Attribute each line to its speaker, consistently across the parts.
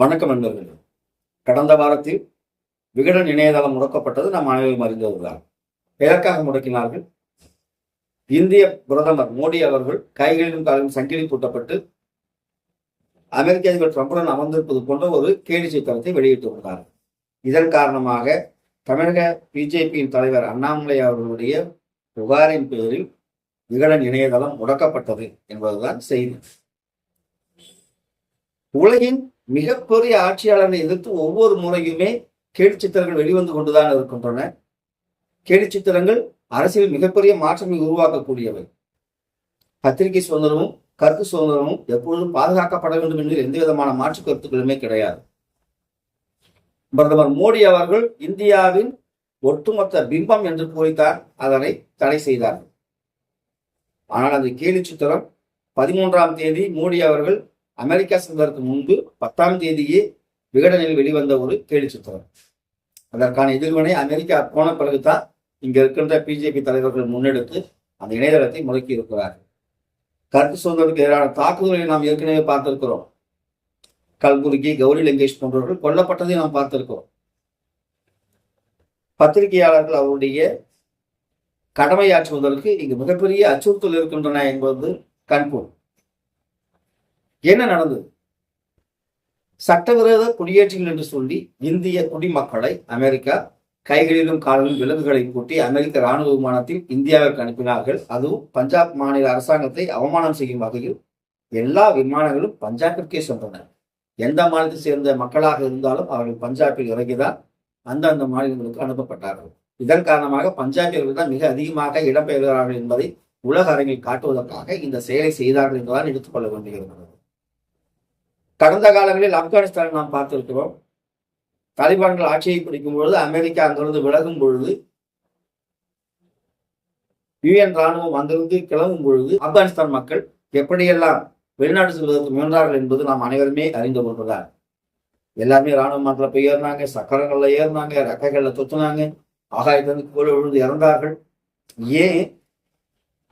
Speaker 1: வணக்கம் நண்பர்களே. கடந்த வாரத்தில் விகடன் இணையதளம் முடக்கப்பட்டது நாம் அனைவரும் அறிந்ததுதான். எதற்காக முடக்கினார்கள்? இந்திய பிரதமர் மோடி அவர்கள் கைகளிலும் காலிலும் சங்கிலி பூட்டப்பட்டு அமெரிக்க அதிபர் ட்ரம்புடன் அமர்ந்திருப்பது போன்ற ஒரு கேலி சித்திரத்தை வெளியிட்டுள்ளார் இதன் காரணமாக தமிழக பிஜேபியின் தலைவர் அண்ணாமலை அவர்களுடைய புகாரின் பேரில் விகடன் இணையதளம் முடக்கப்பட்டது என்பதுதான் செய்தி. உலகின் மிகப்பெரிய ஆட்சியாளரை எதிர்த்து ஒவ்வொரு முறையுமே கேலிச்சித்திரங்கள் வெளிவந்து கொண்டுதான் இருக்கின்றன. கேலிச்சித்திரங்கள் அரசியல் மிகப்பெரிய மாற்றங்களை உருவாக்கக்கூடியவை. பத்திரிகை சுதந்திரமும் கருத்து சுதந்திரமும் எப்பொழுதும் பாதுகாக்கப்பட வேண்டும் என்று எந்த விதமான மாற்று கருத்துக்களுமே கிடையாது. பிரதமர் மோடி அவர்கள் இந்தியாவின் ஒட்டுமொத்த பிம்பம் என்று கூறித்தான் அதனை தடை செய்தார்கள் ஆனால் அந்த கேலி சித்திரம் பதிமூன்றாம் தேதி மோடி அவர்கள் அமெரிக்கா செல்வதற்கு முன்பு பத்தாம் தேதியே விகடனில் வெளிவந்த ஒரு கேலி சித்திரம். அதற்கான எதிர்வினை அமெரிக்கா போன பிறகுதான் இங்க இருக்கின்ற பிஜேபி தலைவர்கள் முன்னெடுத்து அந்த இணையதளத்தை முடக்கி இருக்கிறார்கள். கருத்து சுதந்திரத்துக்கு எதிரான தாக்குதல்களை நாம் ஏற்கனவே பார்த்திருக்கிறோம். கல்புர்கி கௌரி லங்கேஷ் போன்றவர்கள் கொல்லப்பட்டதை நாம் பார்த்திருக்கிறோம். பத்திரிகையாளர்கள் அவருடைய கடமையாற்றுவதற்கு இங்கு மிகப்பெரிய அச்சுறுத்தல் இருக்கின்றன என்பது கண்பூர் என்ன நடந்தது? சட்டவிரோத குடியேற்றங்கள் என்று சொல்லி இந்திய குடிமக்களை அமெரிக்கா கைகளிலும் காலிலும் விலங்குகளை கூட்டி அமெரிக்க ராணுவ விமானத்தில் இந்தியாவிற்கு அனுப்பினார்கள். அதுவும் பஞ்சாப் மாநில அரசாங்கத்தை அவமானம் செய்யும் வகையில் எல்லா விமானங்களும் பஞ்சாபிற்கே சென்றன. எந்த மாநிலத்தை சேர்ந்த மக்களாக இருந்தாலும் அவர்கள் பஞ்சாபில் இறங்கிதான் அந்தந்த மாநிலங்களுக்கு அனுப்பப்பட்டார்கள். இதன் காரணமாக பஞ்சாபியர்கள் தான் மிக அதிகமாக இடம்பெயர்கிறார்கள் என்பதை உலக அரங்கில் காட்டுவதற்காக இந்த செயலை செய்தார்கள் என்றுதான் எடுத்துக்கொள்ள வேண்டியிருக்கிறது. கடந்த காலங்களில் ஆப்கானிஸ்தானை நாம் பார்த்திருக்கிறோம். தாலிபான்கள் ஆட்சியை பிடிக்கும் பொழுது அமெரிக்கா அங்கிருந்து விலகும் பொழுது யுஎன் ராணுவம் அங்கிருந்து கிளம்பும் பொழுது ஆப்கானிஸ்தான் மக்கள் எப்படியெல்லாம் வெளிநாடு செல்வதற்கு முயன்றார்கள் என்பது நாம் அனைவருமே அறிந்து கொள்வதால். எல்லாருமே ராணுவ மாட்டில் போய் ஏறினாங்க சக்கரங்கள்ல ஏறினாங்க ரெக்கைகள்ல தொத்துனாங்க ஆகாயத்திலிருந்து கோழி விழுந்து இறந்தார்கள். ஏன்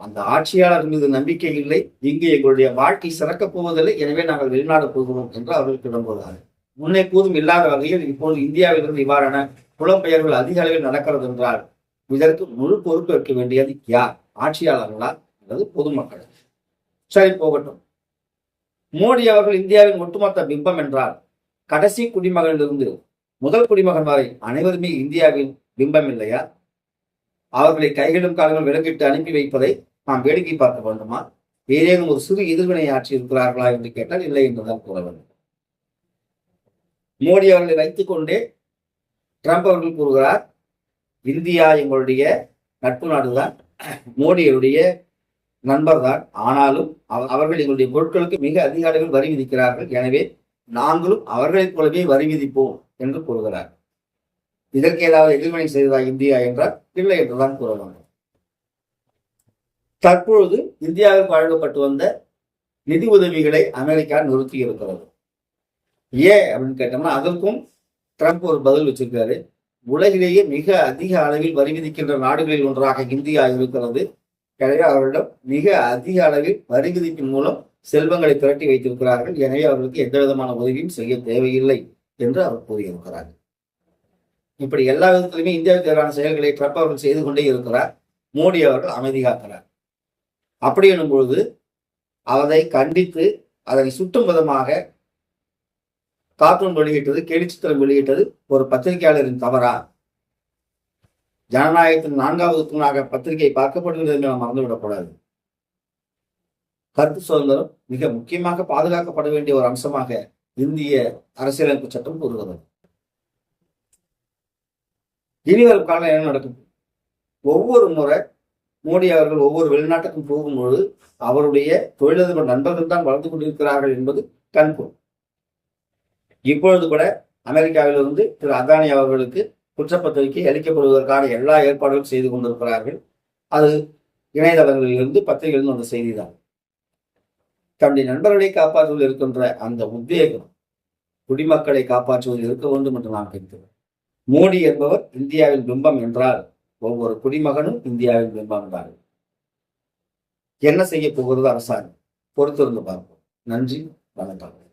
Speaker 1: அந்த ஆட்சியாளர் மீது நம்பிக்கை இல்லை. இங்கு எங்களுடைய வாழ்க்கை சிறக்கப் போவதில்லை. எனவே நாங்கள் வெளிநாடு போகிறோம் என்று அவர்கள் கிளம்புகிறார்கள் முன்னே போதும் இல்லாத வகையில் இப்போது இந்தியாவிலிருந்து இவ்வாறான புலம்பெயர்கள் அதிக அளவில் நடக்கிறது என்றால் இதற்கு முழு பொறுப்பு இருக்க வேண்டியது யார்? ஆட்சியாளர்களா அல்லது பொதுமக்கள்? சரி போகட்டும். மோடி அவர்கள் இந்தியாவின் ஒட்டுமொத்த பிம்பம் என்றால் கடைசி குடிமகனிலிருந்து முதல் குடிமகன் வரை அனைவருமே இந்தியாவின் பிம்பம் இல்லையா? அவர்களை கைகளும் கால்களும் விலங்கிட்டு அனுப்பி வைப்பதை நாம் வேடிக்கை பார்க்க வேண்டுமா? ஏதேனும் ஒரு சிறு எதிர்வினை ஆற்றி இருக்கிறார்களா என்று கேட்டால் இல்லை என்றுதான் கூற வேண்டும். மோடி அவர்களை வைத்துக் கொண்டே ட்ரம்ப் அவர்கள் கூறுகிறார் இந்தியா எங்களுடைய நட்பு நாடுதான் மோடியுடைய நண்பர் தான் ஆனாலும் அவர்கள் எங்களுடைய பொருட்களுக்கு மிக அதிக அளவில் வரி விதிக்கிறார்கள். எனவே நாங்களும் அவர்களைப் போலவே வரி விதிப்போம் என்று கூறுகிறார். இதற்கு ஏதாவது எதிர்வினை செய்ததா இந்தியா என்றால் இல்லை என்றுதான் கூற வேண்டும். தற்பொழுது இந்தியாவுக்கு வழங்கப்பட்டு வந்த நிதி உதவிகளை அமெரிக்கா நிறுத்தி இருக்கிறது. ஏன் அப்படின்னு கேட்டோம்னா அதற்கும் ட்ரம்ப் ஒரு பதில் வச்சிருக்காரு. உலகிலேயே மிக அதிக அளவில் வரி விதிக்கின்ற நாடுகளில் ஒன்றாக இந்தியா இருக்கிறது. எனவே அவர்களிடம் மிக அதிக அளவில் வரி விதிப்பின் மூலம் செல்வங்களை திரட்டி வைத்திருக்கிறார்கள். எனவே அவர்களுக்கு எந்த விதமான உதவியும் செய்ய தேவையில்லை என்று அவர் கூறியிருக்கிறார். இப்படி எல்லா விதத்திலுமே இந்தியாவுக்கு எதிரான செயல்களை ட்ரம்ப் அவர்கள் செய்து கொண்டே இருக்கிறார். மோடி அவர்கள் அமைதி காக்கிறார் அப்படி எனும்பொழுது அதை கண்டித்து அதனை சுட்டும் விதமாக கார்ட்டூன் வெளியிட்டது கேலிச்சித்திரம் வெளியிட்டது ஒரு பத்திரிகையாளரின் தவறா? ஜனநாயகத்தின் நான்காவது தூணாக பத்திரிகை பார்க்கப்படுகிறது என்று நாம் மறந்துவிடக்கூடாது. கருத்து சுதந்திரம் மிக முக்கியமாக பாதுகாக்கப்பட வேண்டிய ஒரு அம்சமாக இந்திய அரசியலமைப்பு சட்டம் கூறுகிறது. இனிவரும் காலம் என்ன நடக்கும்? ஒவ்வொரு முறை மோடி அவர்கள் ஒவ்வொரு வெளிநாட்டுக்கும் போகும்பொழுது அவருடைய தொழிலதிபர் நண்பர்கள் தான் வளர்ந்து கொண்டிருக்கிறார்கள் என்பது கண்கூர் இப்பொழுது கூட அமெரிக்காவிலிருந்து திரு அதானி அவர்களுக்கு குற்றப்பத்திரிகை அளிக்கப்படுவதற்கான எல்லா ஏற்பாடுகளும் செய்து கொண்டிருக்கிறார்கள். அது இணையதளங்களிலிருந்து பத்திரிகைகளிலிருந்து வந்த செய்திதான். தன்னுடைய நண்பர்களை காப்பாற்றுவதில் இருக்கின்ற அந்த உத்வேகம் குடிமக்களை காப்பாற்றுவதில் இருக்க வேண்டும் என்று நான் கேட்கிறேன் மோடி என்பவர் இந்தியாவின் பிம்பம் என்றால் ஒவ்வொரு குடிமகனும் இந்தியாவின் பிம்பம் தான் என்ன செய்ய போகிறது அரசாங்கம்? பொறுத்திருந்து பார்ப்போம். நன்றி. வணக்கம்.